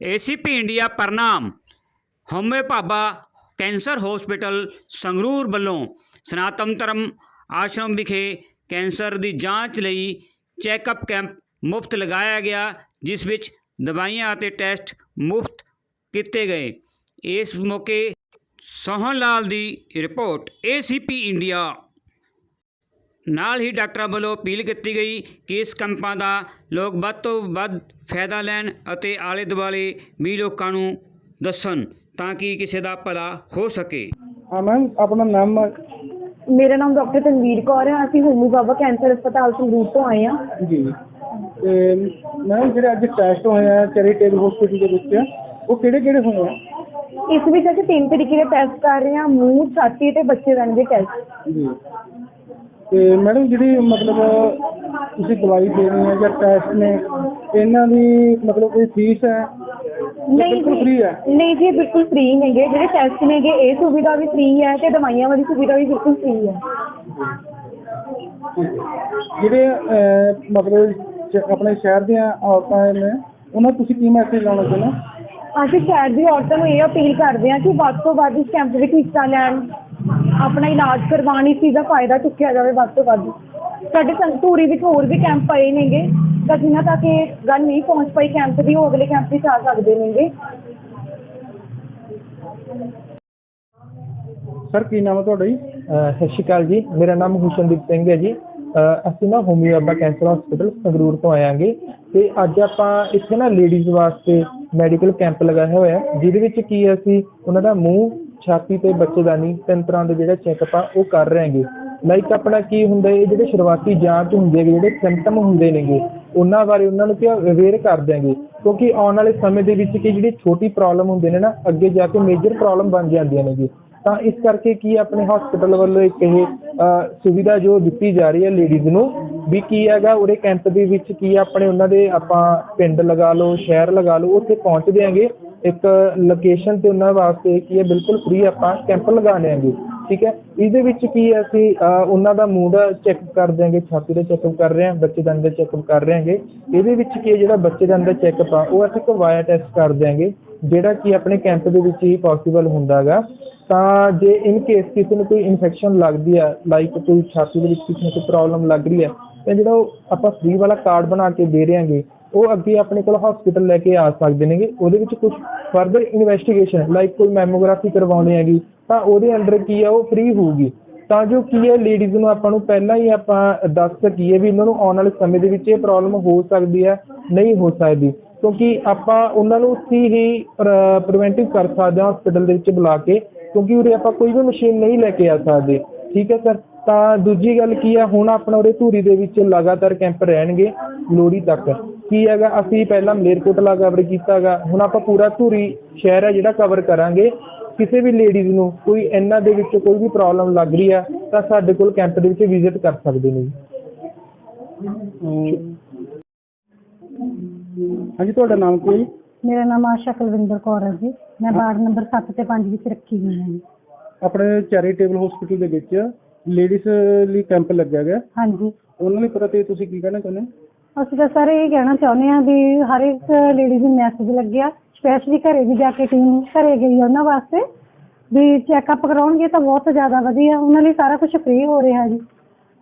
ACP India ਪ੍ਰਣਾਮ ਹਉਮੈ Bhabha cancer hospital Sangrur ਵੱਲੋਂ ਸਨਾਤਨ ਧਰਮ ਆਸ਼ਰਮ ਵਿਖੇ ਕੈਂਸਰ ਦੀ ਜਾਂਚ ਲਈ ਚੈੱਕਅਪ ਕੈਂਪ ਮੁਫਤ ਲਗਾਇਆ ਗਿਆ ਜਿਸ ਵਿੱਚ ਦਵਾਈਆਂ ਅਤੇ ਟੈਸਟ ਮੁਫਤ ਕੀਤੇ ਗਏ ਇਸ ਮੌਕੇ ਸੋਹਨ ਲਾਲ ਦੀ ਰਿਪੋਰਟ ਏਸੀਪੀ ਇੰਡੀਆ ਨਾਲ ਹੀ ਡਾਕਟਰਾਂ ਵੱਲੋਂ ਅਪੀਲ ਕੀਤੀ ਗਈ ਕਿ ਇਸ ਕੈਂਪਾਂ ਦਾ ਲੋਕ ਵੱਧ ਤੋਂ ਵੱਧ ਫਾਇਦਾ ਲੈਣ ਅਤੇ ਆਲੇ ਦੁਆਲੇ ਵੀ ਲੋਕਾਂ ਨੂੰ ਦੱਸਣ ਤਾਂ ਕਿ ਕਿਸੇ ਦਾ ਭਲਾ ਹੋ ਸਕੇ। ਹਾਂ ਮੈਮ ਆਪਣਾ ਨਾਮ ਮੇਰਾ ਨਾਮ ਡਾਕਟਰ ਤਨਵੀਰ ਕੌਰ ਹੈ। ਅਸੀਂ ਹੋਮੂ ਬਾਬਾ ਕੈਂਸਰ ਹਸਪਤਾਲ ਸੰਗਰੂਰ ਤੋਂ ਆਏ ਹਾਂ। ਜੀ। ਤੇ ਮੈਮ ਜਿਹੜੇ ਅੱਜ ਟੈਸਟ ਹੋਏ ਆ ਚੈਰੀਟੇਬਲ ਹਸਪੀਟਲ ਦੇ ਵਿੱਚ ਉਹ ਕਿਹੜੇ ਕਿਹੜੇ ਹੋਏ ਆ? ਇਸ ਵਿੱਚ ਅਸੀਂ ਤਿੰਨ ਤਰੀਕੇ ਦੇ ਟੈਸਟ ਕਰ ਰਹੇ ਹਾਂ। ਮੂੰਹ ਛਾਤੀ ਤੇ ਬੱਚੇਦਾਨੀ ਦੇ ਟੈਸਟ ਜੀ। ਤੇ ਮੈਡਮ ਜਿਹੜੀ ਮਤਲਬ ਤੁਸੀਂ ਦਵਾਈ ਦੇ ਰਹੇ ਹੋ ਜਾਂ ਟੈਸਟ ਨੇ ਇਹਨਾਂ ਦੀ ਮਤਲਬ ਕੋਈ ਫੀਸ ਹੈ? ਨਹੀਂ ਬਿਲਕੁਲ ਜੀ free ਹੈ। ਨਹੀਂ ਜੀ ਬਿਲਕੁਲ ਫ੍ਰੀ ਨੇਗੇ ਜਿਹੜੇ ਟੈਸਟ ਨੇਗੇ ਇਹ ਸੁਵਿਧਾ ਵੀ ਫ੍ਰੀ ਹੈ ਤੇ ਦਵਾਈਆਂ ਵਾਲੀ ਸੁਵਿਧਾ ਵੀ ਬਿਲਕੁਲ ਫ੍ਰੀ ਹੈ। ਜਿਹੜੇ ਅਹ, ਮਤਲਬ ਸ਼- ਆਪਣੇ ਸ਼ਹਿਰ ਦੀਆਂ ਔਰਤਾਂ ਨੇ ਉਹਨਾਂ ਨੂੰ ਤੁਸੀਂ ਕੀ ਮੈਸੇਜ ਲਾਉਣਾ ਚਾਹੁੰਦੇ ਹੋ? ਅਸੀਂ ਸ਼ਹਿਰ ਦੀ ਔਰਤਾਂ ਨੂੰ ਇਹ ਅਪੀਲ ਕਰਦੇ ਹਾਂ ਕਿ ਵੱਧ ਤੋਂ ਵੱਧ ਇਸ ਕੈਂਪ ਵਿੱਚ ਹਿੱਸਾ ਲੈਣ। ਆਪਣਾ ਇਲਾਜ ਕਰਵਾਉਣ ਇਸ ਚੀਜ਼ ਦਾ ਫਾਇਦਾ ਚੁੱਕਿਆ ਜਾਵੇ ਵੱਧ ਤੋਂ ਵੱਧ। ਸਾਡੇ ਸੰਤੂਰੀ ਵਿੱਚ ਹੋਰ ਵੀ ਕੈਂਪ ਪਏ ਨੇਗੇ। ਤਾਂ ਜਿਨ੍ਹਾਂ ਤੱਕ ਇਹ ਗੱਲ ਨਹੀਂ ਪਹੁੰਚ ਪਾਈ ਕੈਂਪ ਦੀ ਉਹ ਅਗਲੇ ਕੈਂਪ ਵਿੱਚ ਆ ਸਕਦੇ ਨੇਗੇ। ਸਰ ਕੀ ਨਾਮ ਹੈ ਤੁਹਾਡਾ ਜੀ? ਅਹ ਸਤਿ ਸ਼੍ਰੀ ਅਕਾਲ ਜੀ। ਮੇਰਾ ਨਾਮ ਹੁਸ਼ਨਦੀਪ ਸਿੰਘ ਹੈ ਜੀ। ਅਹ ਅਸੀਂ ਨਾ ਹੋਮੀਓਪਾ ਕੈਂਸਰ ਹਸਪੀਟਲ ਸੰਗਰੂਰ ਤੋਂ ਆਇਆਂਗੇ ਤੇ ਅੱਜ ਆਪਾਂ ਇੱਥੇ ਨਾ ਲੇਡੀਜ਼ ਵਾਸਤੇ ਮੈਡੀਕਲ ਕੈਂਪ ਲਗਾਇਆ ਹੋਇਆ। ਹੈ, ਜਿਹਦੇ ਵਿੱਚ ਕੀ ਹੈ ਅਸੀਂ ਉਹਨਾਂ ਦਾ ਮੂੰਹ ਛਾਤੀ ਤੇ ਬੱਚੇਦਾਨੀ ਤਿੰਨ ਤਰ੍ਹਾਂ ਦੇ ਜਿਹੜੇ ਚੈੱਕਅਪ ਆ, ਉਹ ਕਰ ਰਹੇ ਹਾਂਗੇ। ਲਾਈਕ ਆਪਣਾ ਕੀ ਹੁੰਦਾ, ਇਹ ਜਿਹੜੇ ਸ਼ੁਰੂਆਤੀ ਜਾਂਚ ਹੁੰਦੀ ਹੈ ਜਿਹੜੇ ਸਿੰਪਟਮ ਹੁੰਦੇ ਨੇਗੇ, ਉਹਨਾਂ ਬਾਰੇ ਉਹਨਾਂ ਨੂੰ ਕੀ ਅਵੇਅਰ ਕਰ ਦਿਆਂਗੇ। ਕਿਉਂਕਿ ਆਉਣ ਵਾਲੇ ਸਮੇਂ ਦੇ ਵਿੱਚ ਕੀ ਜਿਹੜੀ ਛੋਟੀ ਪ੍ਰੋਬਲਮ ਹੁੰਦੇ ਨੇ ਨਾ, ਅੱਗੇ ਜਾ ਕੇ ਮੇਜਰ ਪ੍ਰੋਬਲਮ ਬਣ ਜਾਂਦੀਆਂ ਨੇਗੀ। ਤਾਂ ਇਸ ਕਰਕੇ ਕੀ ਆਪਣੇ ਹਸਪੀਟਲ ਵੱਲੋਂ ਇੱਕ ਇਹ ਸੁਵਿਧਾ ਜੋ ਦਿੱਤੀ ਜਾ ਰਹੀ ਹੈ ਲੇਡੀਜ਼ ਨੂੰ, ਵੀ ਕੀ ਹੈਗਾ ਉਹਦੇ ਕੈਂਪ ਦੇ ਵਿੱਚ ਕੀ ਆਪਣੇ ਉਹਨਾਂ ਦੇ ਆਪਾਂ ਪਿੰਡ ਲਗਾ ਲਓ, ਸ਼ਹਿਰ ਲਗਾ ਲਓ, ਉੱਥੇ ਪਹੁੰਚ ਦਿਆਂਗੇ। ਇੱਕ ਲੋਕੇਸ਼ਨ ਤੇ ਉਹਨਾਂ ਵਾਸਤੇ ਕੀ ਹੈ ਬਿਲਕੁਲ ਫ੍ਰੀ ਆਪਾਂ ਕੈਂਪ ਲਗਾ ਦਿਆਂਗੇ ਠੀਕ ਹੈ? ਇਹਦੇ ਵਿੱਚ ਕੀ ਹੈ ਅਸੀਂ ਉਹਨਾਂ ਦਾ ਮੂਡ ਦਾ ਚੈੱਕ ਕਰ ਦਿਆਂਗੇ, ਛਾਤੀ ਦਾ ਚੈੱਕਅਪ ਕਰ ਰਹੇ ਹਾਂ ਬੱਚੇਦਾਨੀ ਦਾ ਚੈੱਕਅਪ ਕਰ ਰਹੇ ਹਾਂਗੇ। ਇਹਦੇ ਵਿੱਚ ਕੀ ਹੈ, ਜਿਹੜਾ ਬੱਚੇਦਾਨੀ ਦਾ ਚੈੱਕਅਪ ਆ, ਉਹ ਅਸੀਂ ਇੱਕ ਵਾਇਆ ਟੈਸਟ ਕਰ ਦਿਆਂਗੇ, ਜਿਹੜਾ ਕਿ ਆਪਣੇ ਕੈਂਪ ਦੇ ਵਿੱਚ ਹੀ ਪੋਸੀਬਲ ਹੁੰਦਾ ਗਾ ਤਾਂ ਜੇ ਇਨ ਕੇਸ ਕਿਸੇ ਨੂੰ ਕੋਈ ਇਨਫੈਕਸ਼ਨ ਲੱਗਦੀ ਆ ਲਾਈਕ ਕੋਈ ਛਾਤੀ ਦੇ ਵਿੱਚ ਕਿਸੇ ਨੂੰ ਕੋਈ ਪ੍ਰੋਬਲਮ ਲੱਗ ਰਹੀ ਹੈ ਤਾਂ ਜਿਹੜਾ ਉਹ ਆਪਾਂ ਫ੍ਰੀ ਵਾਲਾ ਕਾਰਡ ਬਣਾ ਕੇ ਦੇ ਰਹੇ ਹਾਂਗੇ ਉਹ ਅੱਗੇ ਆਪਣੇ ਕੋਲ ਹਸਪੀਟਲ ਲੈ ਕੇ ਆ ਸਕਦੇ ਨੇਗੇ। ਉਹਦੇ ਵਿੱਚ ਕੁਝ ਫਰਦਰ ਇਨਵੈਸਟੀਗੇਸ਼ਨ ਲਾਈਕ ਕੋਈ ਮੈਮੋਗ੍ਰਾਫੀ ਕਰਵਾਉਣੀ ਹੈਗੀ, ਤਾਂ ਉਹਦੇ ਅੰਡਰ ਕੀ ਹੈ ਉਹ ਫ੍ਰੀ ਹੋਊਗੀ। ਤਾਂ ਜੋ ਕੀ ਹੈ ਲੇਡੀਜ਼ ਨੂੰ ਆਪਾਂ ਨੂੰ ਪਹਿਲਾਂ ਹੀ ਆਪਾਂ ਦੱਸ ਸਕੀਏ ਵੀ ਇਹਨਾਂ ਨੂੰ ਆਉਣ ਵਾਲੇ ਸਮੇਂ ਦੇ ਵਿੱਚ ਇਹ ਪ੍ਰੋਬਲਮ ਹੋ ਸਕਦੀ ਹੈ, ਨਹੀਂ ਹੋ ਸਕਦੀ। ਕਿਉਂਕਿ ਆਪਾਂ ਉਹਨਾਂ ਨੂੰ ਉੱਥੇ ਹੀ ਪ੍ਰੀਵੈਂਟਿਵ ਕਰ ਸਕਦੇ ਹਾਂ ਹਸਪੀਟਲ ਦੇ ਵਿੱਚ ਬੁਲਾ ਕੇ, ਕਿਉਂਕਿ ਉਰੇ ਆਪਾਂ ਕੋਈ ਵੀ ਮਸ਼ੀਨ ਨਹੀਂ ਲੈ ਕੇ ਆ ਸਕਦੇ। ਠੀਕ ਹੈ ਸਰ ਤਾਂ ਦੂਜੀ ਗੱਲ ਕੀ ਹੈ ਹੁਣ ਆਪਣਾ ਉਰੇ ਧੂਰੀ ਦੇ ਵਿੱਚ ਲਗਾਤਾਰ ਕੈਂਪ ਰਹਿਣਗੇ, ਲੋਹੜੀ ਤੱਕ। ਕੀ ਹੈਗਾ? ਅਸੀਂ ਪਹਿਲਾਂ ਮਲੇਰਕੋਟਲਾ ਕਵਰ ਕੀਤਾ ਹੈਗਾ ਹੁਣ ਆਪਾਂ ਪੂਰਾ ਧੂਰੀ ਸ਼ਹਿਰ ਹੈ ਜਿਹੜਾ ਕਵਰ ਕਰਾਂਗੇ। ਕਿਸੇ ਵੀ ਲੇਡੀਜ਼ ਨੂੰ ਕੋਈ ਇਹਨਾਂ ਦੇ ਵਿੱਚ ਕੋਈ ਵੀ ਪ੍ਰੋਬਲਮ ਲੱਗ ਰਹੀ ਆ ਤਾਂ ਸਾਡੇ ਕੋਲ ਕੈਂਪ ਦੇ ਵਿੱਚ ਵਿਜ਼ਿਟ ਕਰ ਸਕਦੇ ਨੇ ਜੀ। ਹਾਂਜੀ ਤੁਹਾਡਾ ਨਾਮ ਕੀ ਹੈ ਜੀ? ਮੇਰਾ ਨਾਮ ਆਸ਼ਾ ਕੁਲਵਿੰਦਰ ਕੌਰ ਹੈ ਜੀ। ਮੈਂ ਵਾਰਡ ਨੰਬਰ 7 ਤੇ 5 ਵਿੱਚ ਰੱਖੀ ਹੋਈ ਹਾਂ ਜੀ। ਆਪਣੇ ਚੈਰੀਟੇਬਲ ਹਸਪੀਟਲ ਦੇ ਵਿੱਚ ਲੇਡੀਜ਼ ਲਈ ਕੈਂਪ ਲੱਗਿਆ ਗਿਆ। ਹਾਂਜੀ। ਉਹਨਾਂ ਲਈ ਪ੍ਰਤੀ ਤੁਸੀਂ ਕੀ ਕਹਿਣਾ ਚਾਹੁੰਦੇ ਹੋ? ਅਸੀਂ ਤਾਂ ਸਰ ਇਹ ਕਹਿਣਾ ਚਾਹੁੰਦੇ ਹਾਂ ਵੀ ਹਰ ਇੱਕ ਲੇਡੀਜ਼ ਨੂੰ ਮੈਸੇਜ ਲੱਗਿਆ ਸਪੈਸ਼ਲੀ ਘਰੇ ਵੀ ਜਾ ਕੇ ਟੀਮ ਘਰੇ ਗਈ ਉਹਨਾਂ ਵਾਸਤੇ, ਵੀ ਚੈੱਕਅਪ ਕਰਾਉਣਗੇ ਤਾਂ ਬਹੁਤ ਜ਼ਿਆਦਾ ਵਧੀਆ, ਉਹਨਾਂ ਲਈ ਸਾਰਾ ਕੁਝ ਫ੍ਰੀ ਹੋ ਰਿਹਾ ਜੀ।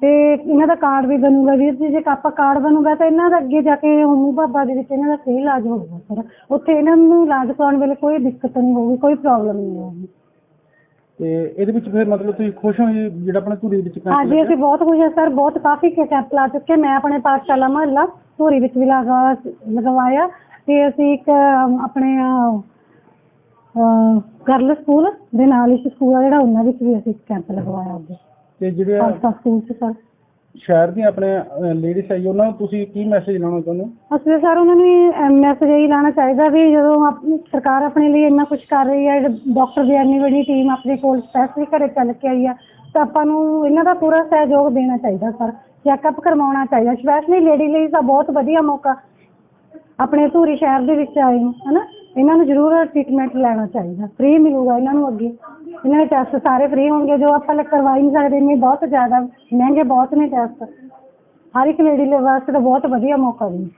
ਤੇ ਇਹਨਾਂ ਦਾ ਕਾਰਡ ਵੀ ਬਣੂਗਾ ਵੀਰ ਜੀ, ਜੇ ਆਪਾਂ ਕਾਰਡ ਬਣੂਗਾ ਤਾਂ ਇਹਨਾਂ ਦਾ ਅੱਗੇ ਜਾ ਕੇ ਹੋਮੂ ਬਾਬਾ ਦੇ ਵਿੱਚ ਇਹਨਾਂ ਦਾ ਫ੍ਰੀ ਇਲਾਜ ਹੋਊਗਾ ਸਰ। ਉੱਥੇ ਇਹਨਾਂ ਨੂੰ ਇਲਾਜ ਕਰਾਉਣ ਵੇਲੇ ਕੋਈ ਦਿੱਕਤ ਨਹੀਂ ਹੋਊਗੀ, ਕੋਈ ਪ੍ਰੋਬਲਮ ਨਹੀਂ ਹੋਊਗੀ। ਤੇ ਇਹਦੇ ਵਿੱਚ ਫਿਰ ਮਤਲਬ ਤੁਸੀਂ ਖੁਸ਼ ਹੋ ਜੀ ਜਿਹੜਾ ਆਪਣਾ ਧੂਰੀ ਵਿੱਚ ਕੈਂਪ ਹਾਂਜੀ ਅਸੀਂ ਬਹੁਤ ਖੁਸ਼ ਹਾਂ ਸਰ ਬਹੁਤ ਕਾਫੀ ਕੈਂਪ ਲਾ ਚੁੱਕੇ ਮੈਂ ਆਪਣੇ ਪਾਠਸ਼ਾਲਾ ਮਹੱਲਾ ਧੂਰੀ ਵਿੱਚ ਵੀ ਲਗਾ ਲਗਵਾਇਆ ਤੇ ਅਸੀਂ ਇੱਕ ਅਮ, ਆਪਣੇ ਗਰਲ ਸਕੂਲ ਦੇ ਨਾਲ ਹੀ ਸਕੂਲ ਆ ਜਿਹੜਾ ਉਹਨਾਂ ਵਿੱਚ ਵੀ ਅਸੀਂ ਕੈਂਪ ਲਗਵਾਇਆ ਅੱਗੇ। ਤੇ ਜਿਹੜੇ ਖਾਲਸਾ ਸਕੂਲ ਚ ਸਰ। ਸ਼ਹਿਰ ਦੀਆਂ ਆਪਣੇ ਲੇਡੀਜ਼ ਆਈ ਉਹਨਾਂ ਨੂੰ ਤੁਸੀਂ ਕੀ ਮੈਸੇਜ ਲਾਉਣਾ ਚਾਹੁੰਦੇ ਹੋ? ਅਸੀਂ ਸਰ ਉਹਨਾਂ ਨੂੰ ਮੈਸੇਜ ਇਹੀ ਲਾਣਾ ਚਾਹੀਦਾ ਵੀ ਜਦੋਂ ਆਪਣੀ ਸਰਕਾਰ ਆਪਣੇ ਲਈ ਇੰਨਾ ਕੁਝ ਕਰ ਰਹੀ ਹੈ ਡਾਕਟਰ ਦੀ ਇੰਨੀ ਵੱਡੀ ਟੀਮ ਆਪਣੇ ਕੋਲ ਸਪੈਸ਼ਲੀ ਘਰੇ ਚੱਲ ਕੇ ਆਈ ਆ, ਤਾਂ ਆਪਾਂ ਨੂੰ ਇਹਨਾਂ ਦਾ ਪੂਰਾ ਸਹਿਯੋਗ ਦੇਣਾ ਚਾਹੀਦਾ ਸਰ ਚੈੱਕਅਪ ਕਰਵਾਉਣਾ ਚਾਹੀਦਾ ਸਪੈਸ਼ਲੀ ਲੇਡੀ ਲਈ ਤਾਂ ਬਹੁਤ ਵਧੀਆ ਮੌਕਾ, ਆਪਣੇ ਧੂਰੀ ਸ਼ਹਿਰ ਦੇ ਵਿੱਚ ਆਏ ਨੂੰ, ਹਨਾ? ਇਹਨਾਂ ਨੂੰ ਜ਼ਰੂਰ ਟ੍ਰੀਟਮੈਂਟ ਲੈਣਾ ਚਾਹੀਦਾ। ਫ੍ਰੀ ਮਿਲੂਗਾ ਇਹਨਾਂ ਨੂੰ ਅੱਗੇ। ਇਹਨਾਂ ਦੇ ਟੈਸਟ ਸਾਰੇ ਫ੍ਰੀ ਹੋਣਗੇ, ਜੋ ਆਪਾਂ ਲੈ ਕਰਵਾ ਹੀ ਨਹੀਂ ਸਕਦੇ। ਇੰਨੇ ਬਹੁਤ ਜ਼ਿਆਦਾ ਮਹਿੰਗੇ ਬਹੁਤ ਨੇ ਟੈਸਟ ਹਰ ਇੱਕ ਲੇਡੀ ਲਈ ਵਾਸਤੇ ਤਾਂ ਬਹੁਤ ਵਧੀਆ ਮੌਕਾ ਵੀ